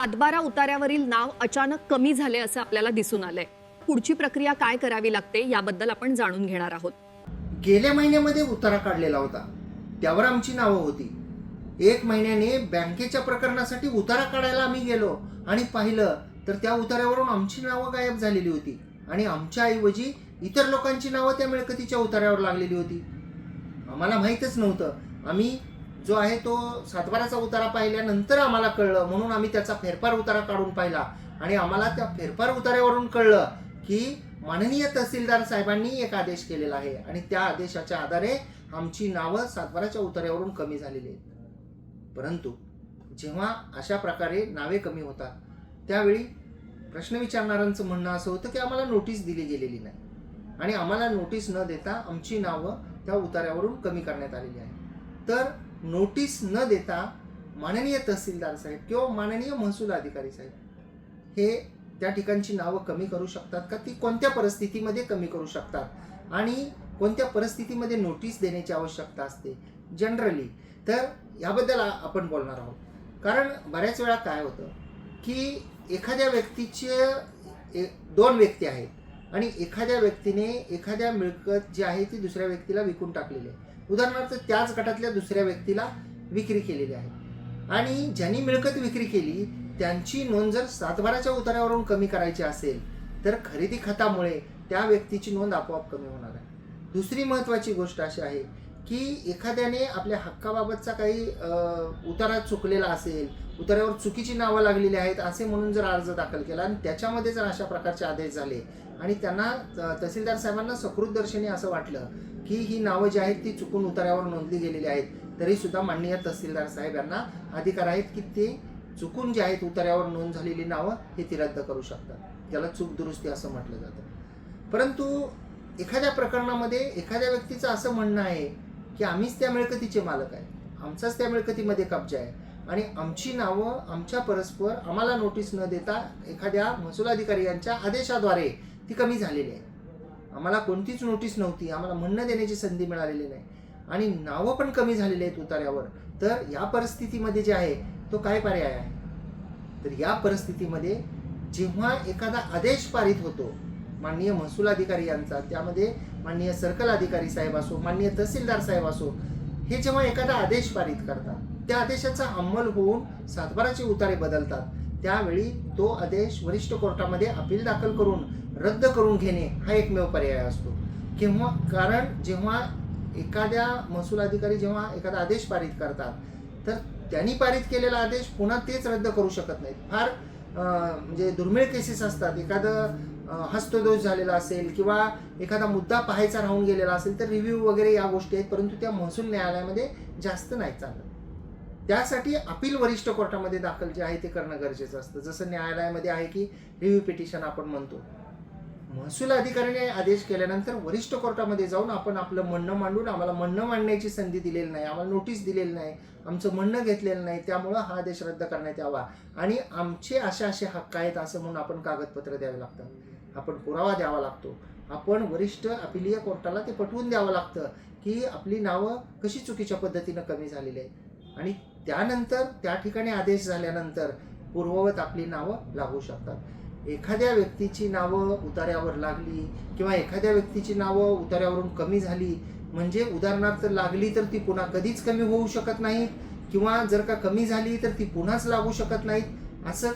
सातबारा उतार्यावरील नाव अचानक कमी झाले असं आपल्याला दिसून आलंय. पुढची प्रक्रिया काय करावी लागते याबद्दल आपण जाणून घेणार आहोत. गेल्या महिन्यामध्ये उतारा काढलेला होता. त्यावर आमची नावं होती. एक महिन्याने बँकेच्या प्रकरणासाठी उतारा काढायला आम्ही गेलो आणि पाहिलं तर त्या उतार्यावरून आमची नावं गायब झालेली होती आणि आमच्या ऐवजी इतर लोकांची नावं त्या मिळकतीच्या उतार्यावर लागलेली होती. आम्हाला माहीतच नव्हतं. आम्ही जो आहे तो सातबाराचा उतारा पाहिल्यानंतर आम्हाला कळलं. म्हणून आम्ही त्याचा फेरफार उतारा काढून पाहिला. आणि आम्हाला त्या फेरफार उतार्यावरून कळलं की माननीय तहसीलदार साहेबांनी एक आदेश केलेला आहे. आणि त्या आदेशाच्या आधारे आमची नावं सातबाराच्या उतार्यावरून कमी झालेली आहेत. परंतु जेव्हा अशा प्रकारे नावे कमी होतात त्यावेळी प्रश्न विचारणाऱ्यांचं म्हणणं असं होतं की आम्हाला नोटीस दिली गेलेली नाही. आणि आम्हाला नोटीस न देता आमची नावं त्या उतार्यावरून कमी करण्यात आलेली आहे तर नोटीस न देता माननीय तहसीलदार साहेब किंवा माननीय महसूल अधिकारी साहेब हे त्या ठिकाणची नावं कमी करू शकतात का? ती कोणत्या परिस्थितीमध्ये कमी करू शकतात? आणि कोणत्या परिस्थितीमध्ये नोटीस देण्याची आवश्यकता असते? जनरली तर याबद्दल आपण बोलणार आहोत. कारण बऱ्याच वेळा काय होतं की एखाद्या व्यक्तीचे ए- दोन व्यक्ती आहेत आणि एखाद्या व्यक्तीने एखाद्या मिळकत जी आहे ती दुसऱ्या व्यक्तीला विकून टाकलेली आहे. उदाहरणार्थ त्याच गटातल्या दुसऱ्या व्यक्तीला विक्री केलेली आहे. आणि ज्यांनी मिळकत विक्री केली त्यांची नोंद जर सातबाराच्या उतार्यावरून कमी करायची असेल तर खरेदी खतामुळे त्या व्यक्तीची नोंद आपोआप कमी होणार आहे. दुसरी महत्त्वाची गोष्ट अशी आहे की एखाद्याने आपल्या हक्काबाबतचा काही उतारा चुकलेला असेल उतार्यावर चुकीची नावं लागलेली आहेत असे म्हणून जर अर्ज दाखल केला आणि त्याच्यामध्ये जर अशा प्रकारचे आदेश झाले आणि त्यांना तहसीलदार साहेबांना सकृत दर्शनी असं वाटलं की ही नावं जी आहेत ती चुकून उतार्यावर नोंदली गेलेली आहेत तरी सुद्धा माननीय तहसीलदार साहेब यांना अधिकार आहेत की ते चुकून जे आहेत उतार्यावर नोंद झालेली नावं हे ती रद्द करू शकतात. त्याला चूक दुरुस्ती असं म्हटलं जातं. परंतु एखाद्या प्रकरणामध्ये एखाद्या व्यक्तीचं असं म्हणणं आहे की आम्हीच त्या मिळकतीचे मालक आहे. आमचाच त्या मिळकतीमध्ये कब्जा आहे. आणि आमची नावं आमच्या परस्पर आम्हाला नोटीस न देता एखाद्या महसूल अधिकारी यांच्या आदेशाद्वारे ती कमी झालेली आहे. आम्हाला कोणतीच नोटीस नव्हती. आम्हाला म्हणणं देण्याची संधी मिळालेली नाही. आणि नावं पण कमी झालेली आहेत उतार्यावर. तर या परिस्थितीमध्ये जे आहे तो काय पर्याय आहे? तर या परिस्थितीमध्ये जेव्हा एखादा आदेश पारित होतो माननीय महसूल अधिकारी यांचा त्यामध्ये माननीय सर्कल अधिकारी साहेब असो माननीय तहसीलदार साहेब असो हे जेव्हा एखादा आदेश पारित करतात त्या आदेशाचा अंमल होऊन सातबाराचे उतारे बदलतात. त्यावेळी तो आदेश वरिष्ठ कोर्टामध्ये अपील दाखल करून रद्द करून घेणे हा एकमेव पर्याय असतो. किंवा कारण जेव्हा एखाद्या महसूल अधिकारी जेव्हा एखादा आदेश पारित करतात तर त्यांनी पारित केलेला आदेश पुन्हा तेच रद्द करू शकत नाहीत. फार म्हणजे दुर्मिळ केसेस असतात. एखादं हस्तदोष झालेला असेल किंवा एखादा मुद्दा पाहायचा राहून गेलेला असेल तर रिव्ह्यू वगैरे या गोष्टी आहेत. परंतु त्या महसूल न्यायालयामध्ये जास्त नाही चालत. त्यासाठी अपील वरिष्ठ कोर्टामध्ये दाखल जे आहे ते करणं गरजेचं असतं. जसं न्यायालयामध्ये आहे की रिव्ह्यू पिटिशन आपण म्हणतो. महसूल अधिकाऱ्याने आदेश केल्यानंतर वरिष्ठ कोर्टामध्ये जाऊन आपण आपलं म्हणणं मांडून आम्हाला म्हणणं मांडण्याची संधी दिलेली नाही आम्हाला नोटीस दिलेली नाही आमचं म्हणणं घेतलेलं नाही त्यामुळं हा आदेश रद्द करण्यात यावा. आणि आमचे असे असे हक्क आहेत असं म्हणून आपण कागदपत्र द्यावे लागतात. आपण पुरावा द्यावा लागतो. आपण वरिष्ठ अपिलीय कोर्टाला ते पटवून द्यावं लागतं की आपली नावं कशी चुकीच्या पद्धतीनं कमी झालेली आहेत. आणि त्यानंतर त्या ठिकाणी आदेश झाल्यानंतर पूर्ववत आपली नावं लागू शकतात. एखाद्या व्यक्तीची नावं उतार्यावर लागली किंवा एखाद्या व्यक्तीची नावं उतार्यावरून कमी झाली म्हणजे उदाहरणार्थ लागली तर ती पुन्हा कधीच कमी होऊ शकत नाही किंवा जर का कमी झाली तर ती पुन्हाच लागू शकत नाहीत असं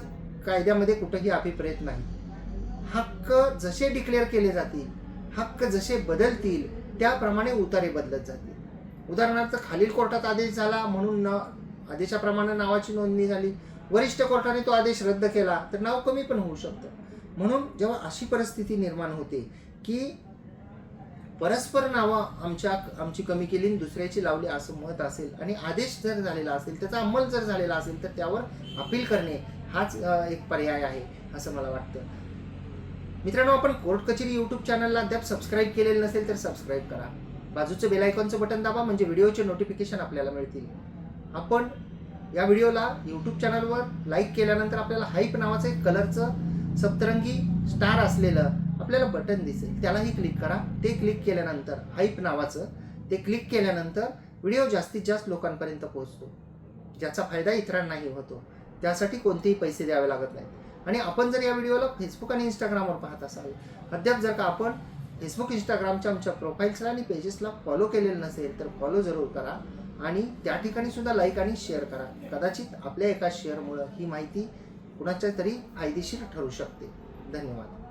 कायद्यामध्ये कुठंही अभिप्रेत नाही. हक्क जसे डिक्लेअर केले जातील हक्क जसे बदलतील त्याप्रमाणे उतारे बदलत जातील. उदाहरणार्थ खालील कोर्टात आदेश झाला म्हणून न आदेशाप्रमाणे नावाची नोंदणी झाली. वरिष्ठ कोर्टाने तो आदेश रद्द केला तर नाव कमी पण होऊ शकतं. म्हणून जेव्हा अशी परिस्थिती निर्माण होते की परस्पर नावं आमच्या आमची कमी केली आणि दुसऱ्याची लावली असं मत असेल आणि आदेश जर झालेला असेल त्याचा अंमल जर झालेला असेल तर त्यावर अपील करणे हाच एक पर्याय आहे असं मला वाटतं. मित्रांनो आपण कोर्ट कचेरी यूट्यूब चॅनलला अद्याप सबस्क्राईब केलेलं नसेल तर सबस्क्राईब करा. बाजूचं बेलायकॉनचं बटन दाबा म्हणजे व्हिडिओचे नोटिफिकेशन आपल्याला मिळतील. आपण या व्हिडिओला यूट्यूब चॅनलवर लाईक केल्यानंतर आपल्याला हाईप नावाचं एक कलरचं सप्तरंगी स्टार असलेलं आपल्याला बटन दिसेल. त्यालाही क्लिक करा. ते क्लिक केल्यानंतर हाईप नावाचं ते क्लिक केल्यानंतर व्हिडिओ जास्तीत जास्त लोकांपर्यंत पोहोचतो. ज्याचा फायदा इतरांनाही होतो. त्यासाठी कोणतेही पैसे द्यावे लागत नाहीत. आणि आपण जर या व्हिडिओला फेसबुक आणि इंस्टाग्रामवर पाहत असाल अद्याप जर का आपण फेसबुक इंस्टाग्रामच्या आमच्या प्रोफाईल्सला आणि पेजेसला फॉलो केलेलं नसेल तर फॉलो जरूर करा. आणि त्या ठिकाणी सुद्धा लाईक आणि शेअर करा. कदाचित आपल्या एका शेअरमुळं ही माहिती कुणाच्या तरी फायदेशीर ठरू शकते. धन्यवाद.